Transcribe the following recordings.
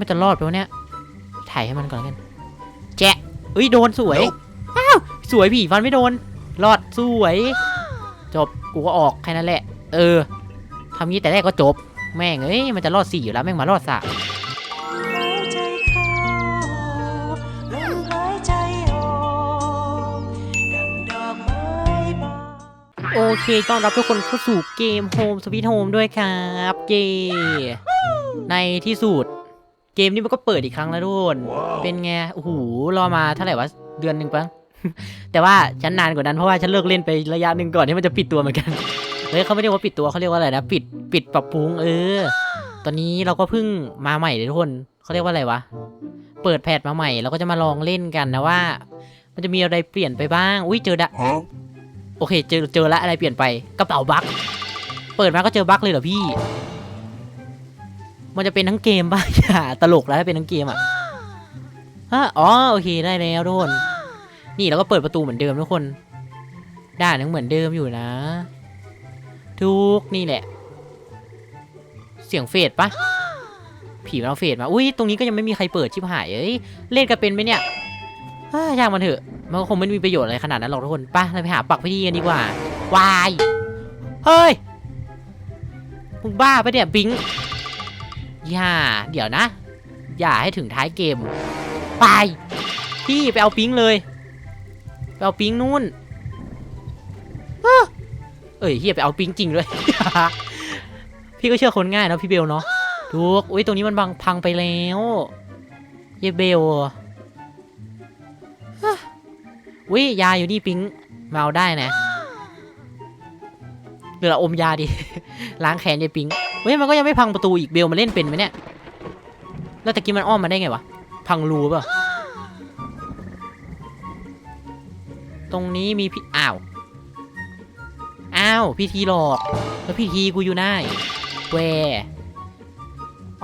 มันจะรอดไปวะเนี่ย ถ่ายให้มันก่อนแล้วกัน แจ๊ะเอ้ย โดนสวย อ้าว สวยผีฟันไม่โดน รอดสวย จบ กูก็ออกแค่นั้นแหละ เออทำงี้แต่แรกก็จบ แม่งเอ้ย มันจะรอดสี่อยู่แล้วแม่งมารอดสามหายใจเข้าลมหายใจออกดังดอกไม้บานโอเคต้อนรับทุกคนเข้าสู่เกม Home Sweet Home ด้วยครับเย่ในที่สุด เกมนี้มันก็เปิดอีกครั้งแล้วทุกคน เป็นไง โอ้โห รอมาเท่าไหร่วะ เดือนหนึ่งปังแต่ว่าฉันนานกว่านั้นเพราะว่าฉันเลิกเล่นไประยะหนึ่งก่อนที่มันจะปิดตัวเหมือนกัน เฮ้ยเขาไม่เรียกว่าปิดตัวเขาเรียกว่าอะไรนะ ปิด ปิดปรับปรุง เออ ตอนนี้เราก็เพิ่งมาใหม่เลยทุกคน เขาเรียกว่าอะไรวะ เปิดแพทมาใหม่เราก็จะมาลองเล่นกันนะว่า มันจะมีอะไรเปลี่ยนไปบ้าง อุ้ยเจอดะโอเค เจอ เจอละอะไรเปลี่ยนไป กระเป๋าบั๊กเปิดมาก็เจอบั๊กเลยเหรอพี่ มันจะเป็นทั้งเกมบ้าอย่าตลกแล้วถ้าเป็นทั้งเกมอะฮะอ๋อโอเคได้แล้วทุกคนนี่เราก็เปิดประตูเหมือนเดิมทุกคนด้านยังเหมือนเดิมอยู่นะ ทุกนี่แหละ เสียงเฟดปะผีมันเอาเฟดมา อุ้ยตรงนี้ก็ยังไม่มีใครเปิดชิบหายเอ้ยเล่นกันเป็นไหมเนี่ยฮ่าช่างมันเถอะ มันก็คงไม่มีประโยชน์อะไรขนาดนั้นหรอกทุกคนไป่ะเราไปหาปักพิธีกันดีกว่าวายเฮ้ยมึงบ้าปะเนี่ยบิง อย่า เดี๋ยวนะ อย่าให้ถึงท้ายเกม ไป พี่ไปเอาปิงเลย ไปเอาปิงนู่น เอ้ยเฮียไปเอาปิงจริงด้วย พี่ก็เชื่อคนง่ายนะพี่เบลเนาะถูกอุ้ยตรงนี้มันบังพังไปแล้วเยเบลวิยาอยู่นี่ปิงมาเอาได้นะเดี๋ยวเราอมยาดิ ล้างแค้นยายปิง เฮ้ยมันก็ยังไม่พังประตูอีกเบลมาเล่นเป็นไหมเนี่ย แล้วตะกี้มันอ้อมมาได้ไงวะ พังรูเปล่าตรงนี้มีพี่อ้าว อ้าว พี่ทีหลอก แล้วพี่ทีกูอยู่ไหนแว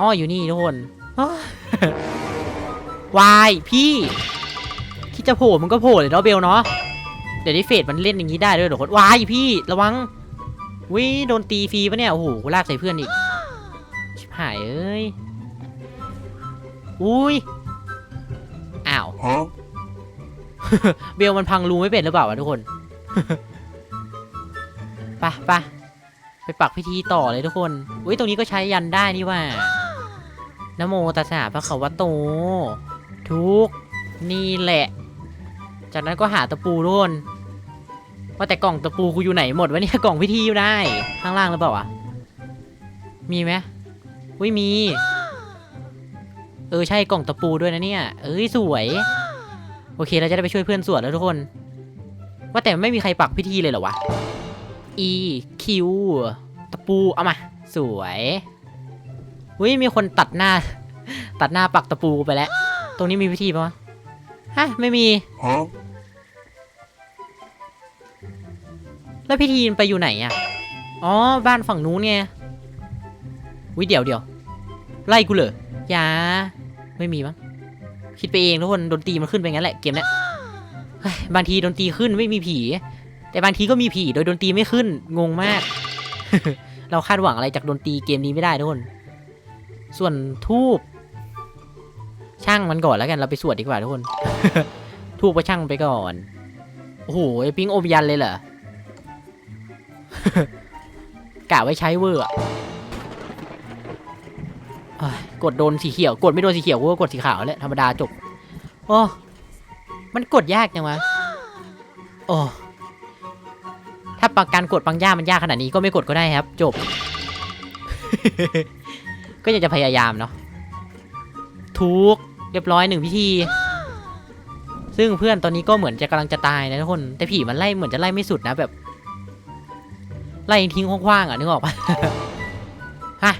อ้ออยู่นี่ทุกคนวายพี่คิดจะโผล่มันก็โผล่เลยเนาะเบลเนาะเดี๋ยวนี้เฟดมันเล่นอย่างนี้ได้ด้วยเดี๋ยวคนวายพี่ระวัง วิโดนตีฟรีปะเนี่ย โอ้โหกูลากใส่เพื่อนอีก ชิบหายเอ้ย อุ้ย อ้าว Huh? เบลมันพังรูไม่เป็นหรือเปล่าวะทุกคนไปไปไปปักพิธีต่อเลยทุกคน อุ้ยตรงนี้ก็ใช้ยันได้นี่ว่านะโมตัสสะพระเขาวะโต ทุก นี่แหละ จากนั้นก็หาตะปูทุกคน ว่าแต่กล่องตะปูกูอยู่ไหนหมดวะเนี่ยกล่องพิธีอยู่ได้ข้างล่างหรือเปล่าวะมีไหมอุ้ยมี เออใช่กล่องตะปูด้วยนะเนี่ย เอ้ยสวย โอเคเราจะได้ไปช่วยเพื่อนสวดแล้วทุกคน ว่าแต่ไม่มีใครปักพิธีเลยเหรอวะ E Q ตะปูเอามา สวยอุ้ยมีคนตัดหน้า ตัดหน้าปักตะปูไปแล้ว ตรงนี้มีพิธีปะวะฮะไม่มี แล้วพิธีนไปอยู่ไหนอะอ๋อ บ้านฝั่งนู้นไงวิเดี๋ยวเดี๋ยวไล่กูเหรอยาไม่มีมั้งคิดไปเองทุกคนดนตรีมันขึ้นไปงั้นแหละเกมเนี้ยบางทีดนตรีขึ้นไม่มีผี แต่บางทีก็มีผีโดยดนตรีไม่ขึ้นงงมาก เราคาดหวังอะไรจากดนตรีเกมนี้ไม่ได้ทุกคน ส่วนทูบช่างมันก่อนแล้วกันเราไปสวดดีกว่าทุกคนทูบก็ช่างไปก่อนโอ้โหไอ้ปิ๊งอมยันเลยเหรอ กะไว้ใช้เวอร์กดโดนสีเขียว กดไม่โดนสีเขียวกูก็กดสีขาวแหละธรรมดาจบ โอ้ มันกดยากจังวะ โอ้ ถ้าปการกดบางย่ามันยากขนาดนี้ก็ไม่กดก็ได้ครับ จบ ก็อยากจะพยายามเนาะ ทุกเรียบร้อยหนึ่งพิธี ซึ่งเพื่อนตอนนี้ก็เหมือนจะกำลังจะตายนะทุกคน แต่ผีมันไล่เหมือนจะไล่ไม่สุดนะแบบ ไล่ทิ้งคว้างๆอะนึกออกปะฮะ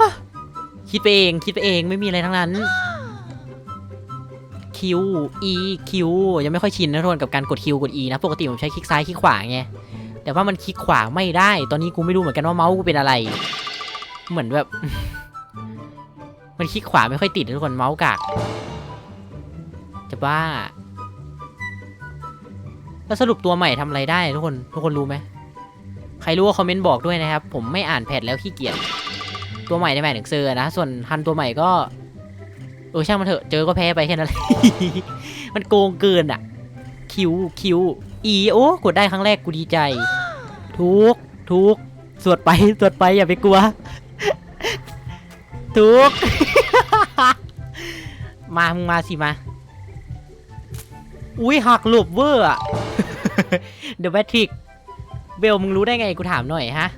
ฮะคิดไปเองคิดไปเองไม่มีอะไรทั้งนั้น Q E Q ยังไม่ค่อยชินนะทุกคนกับการกด Q กด E นะ ปกติผมใช้คลิกซ้ายคลิกขวาไงแต่ว่ามันคลิกขวาไม่ได้ ตอนนี้กูไม่รู้เหมือนกันว่าเมาส์กูเป็นอะไร เหมือนแบบ มันคลิกขวาไม่ค่อยติดนะทุกคนเมาส์กากจะบ้า แล้วสรุปตัวใหม่ทำอะไรได้ทุกคนทุกคนรู้ไหมใครรู้ว่าคอมเมนต์บอกด้วยนะครับ ผมไม่อ่านแพทแล้วขี้เกียจตัวใหม่ในหมายถึงเซอร์นะ ส่วนฮันตัวใหม่ก็ เออช่างมันเถอะเจอก็แพ้ไปแค่นั้นแหละมันโกงเกินอะคิวคิวอีโอ้กดได้ครั้งแรกกูดีใจ ทุกทุกสวดไปสวดไปอย่าไปกลัว ทุกมามึงมาสิมา อุ้ยหักหลบเวอร์อะเดอะแมทริกเบลมึงรู้ได้ไงกูถามหน่อยฮะ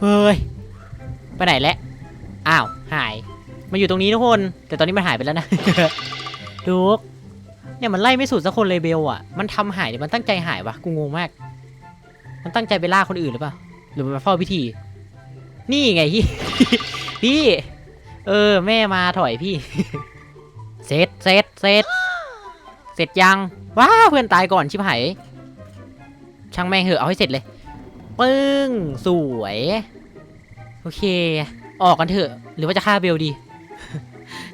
เฮ้ย ไปไหนแล้ว อ้าว หาย มาอยู่ตรงนี้ทุกคน แต่ตอนนี้มันหายไปแล้วนะทุกเนี่ยมันไล่ไม่สุดสักคนเลยเบลอะ มันทำหายหรือมันตั้งใจหายวะกูงงมาก มันตั้งใจไปล่าคนอื่นหรือเปล่า หรือมันมาเฝ้าพิธี นี่ไงพี่ พี่ เออ แม่มาถอยพี่เสร็จเสร็จเสร็จเส ร็จยังว้าเพื่อนตายก่อนชิบหายช่างแม่งเหอะเอาให้เสร็จเลยปึ้งสวยโอเค ออกกันเถอะ หรือว่าจะฆ่าเบลดี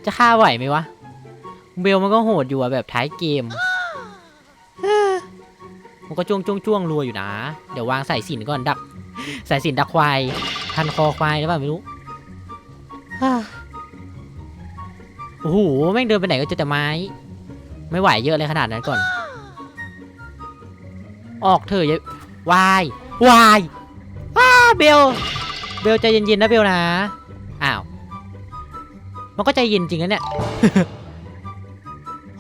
จะฆ่าไหวไหมวะ เบลมันก็โหดอยู่อะแบบท้ายเกมมันก็จ้วงจ้วงจ้วงรัวอยู่นะ เดี๋ยววางสายสินก่อนดักสายสินดักควายทันคอควายหรือเปล่าไม่รู้โอ้โหแม่งเดินไปไหนก็เจอแต่ไม้ ไม่ไหวเยอะเลยขนาดนั้นก่อน ออกเถอะย่าวายวายว้าเบล เบลใจเย็นๆนะเบลนะ อ้าว มันก็ใจเย็นจริงนะเนี่ย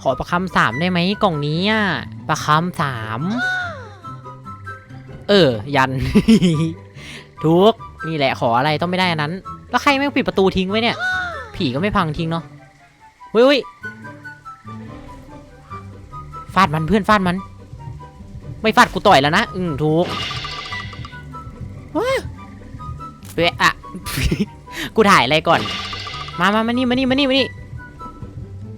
ขอประคำสามได้ไหมกล่องนี้อะประคำสาม เออ ยัน ทุก นี่แหละขออะไรต้องไม่ได้อันนั้น แล้วใครแม่งปิดประตูทิ้งไว้เนี่ย ผีก็ไม่พังทิ้งเนาะเฮ้ยาดมันเพื่อนฟาดมัน ไม่ฟาดกูต่อยแล้วนะ อืมถูกว้าเป๊ะอะกูถ่ายอะไรก่อน มามามานี่มานี่มานี่มานี่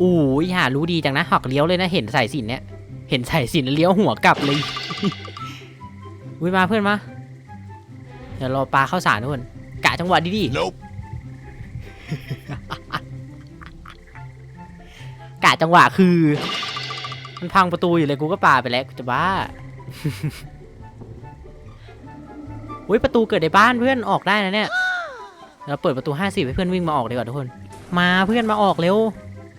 อู้ยหารู้ดีจังนะหักเลี้ยวเลยนะ เห็นสายสินเนี่ย เห็นสายสินแล้วเลี้ยวหัวกลับเลยอุ้ยมาเพื่อนมา เดี๋ยวรอปลาเข้าสารทุกคนกะจังหวะดีๆ Nope. กะจังหวะคือ มันพังประตูอยู่เลยกูก็ป่าไปแล้วกูจะบ้าอุ้ยประตูเกิดในบ้านเพื่อนออกได้นะเนี่ยเราเปิดประตูห้าสิบให้เพื่อนวิ่งมาออกดีกว่าทุกคน มาเพื่อนมาออกเร็ว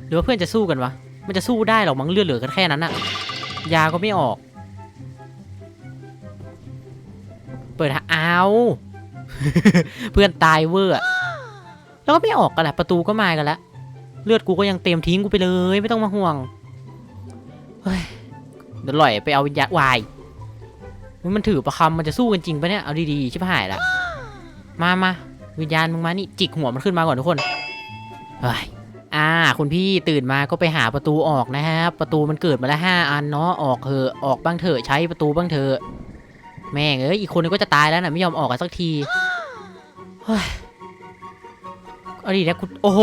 หรือว่าเพื่อนจะสู้กันวะมันจะสู้ได้หรอมั้งเลือดเหลือกันแค่นั้นอะยาก็ไม่ออก เปิดหาเอาเพื่อนตายเวอร์แล้วก็ไม่ออกกันแหละประตูก็มากันแล้วเลือดกูก็ยังเต็มทิ้งกูไปเลย ไม่ต้องมาห่วง เฮ้ยเดี๋ยวลอยไปเอาวิญญาณวายมันมันถือประคำมันจะสู้กันจริงปะเนี่ย เอาดีๆ ชิบหายละ มามาวิญญาณมึงมานี่ จิกหัวมันขึ้นมาก่อนทุกคน เฮ้ย อ่า คุณพี่ตื่นมาก็ไปหาประตูออกนะครับ ประตูมันเกิดมาแล้วห้าอันเนาะ ออกเถอะ ออกบ้างเถอะ ใช้ประตูบ้างเถอะ แม่งเอ้ย อีกคนนึงก็จะตายแล้วนะไม่ยอมออกกันสักที เฮ้ย เอาดีนะคุณ โอ้โห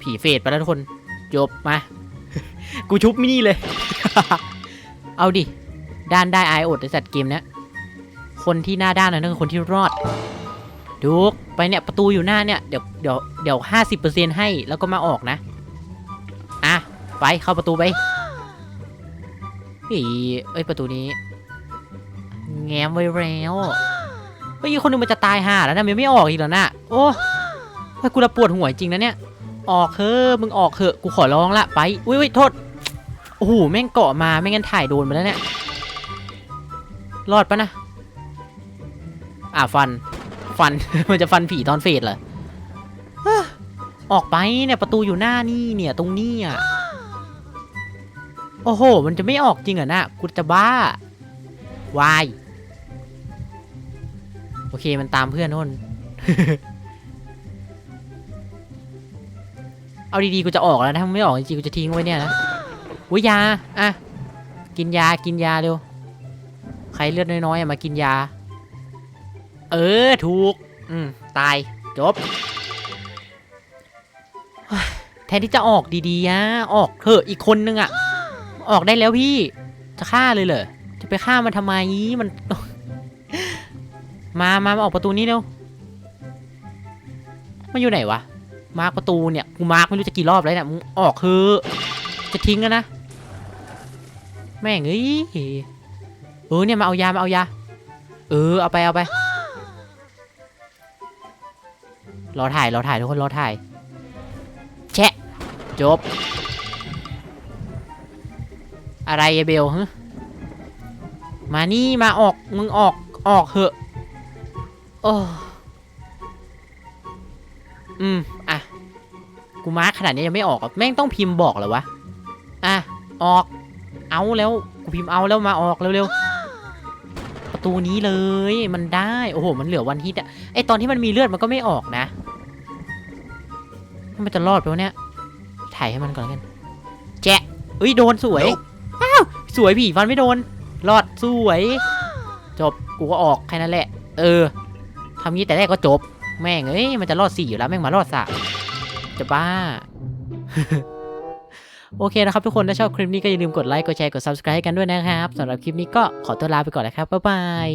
ผีเฟดไปแล้วทุกคน จบมา กูชุบมินี่เลย เอาดิ ด้านได้อายอดในสัตว์เกมเนี้ยคนที่หน้าด้านนั่นคือคนที่รอดดูกไปเนี่ยประตูอยู่หน้าเนี่ยเดี๋ยวเดี๋ยวเดี๋ยวห้าสิบเปอร์เซ็นให้แล้วก็มาออกนะอะไปเข้าประตูไปอีเอ้ยประตูนี้ แง้มไว้แล้วเฮ้ยี่คนนึงมันจะตายห่าแล้วนะมันไม่ออกอีกแล้วนะโอ้ยกูระปวดหัวจริงนะเนี่ย ออกเถอะมึงออกเถอะกูขอร้องละไปอุ้ยโทษโอ้โหแม่งเกาะมาไม่งั้นถ่ายโดนไปแล้วเนี่ยรอดปะนะอะฟันฟัน มันจะฟันผีตอนเฟดเหรอออกไปเนี่ยประตูอยู่หน้านี่เนี่ยตรงนี้อะโอ้โห มันจะไม่ออกจริงเหรอนะกูจะบ้าวายโอเคมันตามเพื่อนโน่ เอาดีๆกูจะออกแล้วนะถ้าไม่ออกจริงๆกูจะทิ้งไว้เนี่ยนะอุ้ยยาอะกินยากินยาเร็วใครเลือดน้อยๆมากินยา เออถูก อืมตายจบแทนที่จะออกดีๆอะออกเถอะอีกคนนึงอะออกได้แล้วพี่จะฆ่าเลยเหรอจะไปฆ่ามันทำไมมัน มามามาออกประตูนี้เร็วมันอยู่ไหนวะ มาร์กประตูเนี่ยกูมาร์กไม่รู้จะกี่รอบแล้วเนี่ยมึงออกคือจะทิ้งแล้วนะแม่งเอ้ยเออเนี่ยมาเอายามาเอายาเออเอาไปเอาไป รอถ่ายรอถ่ายทุกคนรอถ่าย แชะจบ อะไรเบลฮะมานี่มาออกมึงออกออกเหอะโอ้อืม กูมาร์คขนาดนี้ยังไม่ออกอะแม่งต้องพิมพ์บอกเหรอวะ อะ ออก เอาแล้ว กูพิมพ์เอาแล้วมาออกเร็วๆ ประตูนี้เลย มันได้ โอ้โห มันเหลือวันฮิตอะไอตอนที่มันมีเลือดมันก็ไม่ออกนะมันจะรอดไปวะเนี่ย ถ่ายให้มันก่อนแล้วกัน แจะเอ้ย โดนสวย อ้าว สวยผีฟันไม่โดน รอดสวย จบ กูก็ออกแค่นั้นแหละ เออทำงี้แต่แรกก็จบ แม่งเอ้ย มันจะรอดสี่อยู่แล้ว แม่งมารอดสาม จะบ้า โอเคนะครับทุกคน ถ้าชอบคลิปนี้ก็อย่าลืมกดไลค์ กดแชร์ กด subscribe ให้กันด้วยนะครับสำหรับคลิปนี้ก็ขอตัวลาไปก่อนนะครับ บ๊ายบาย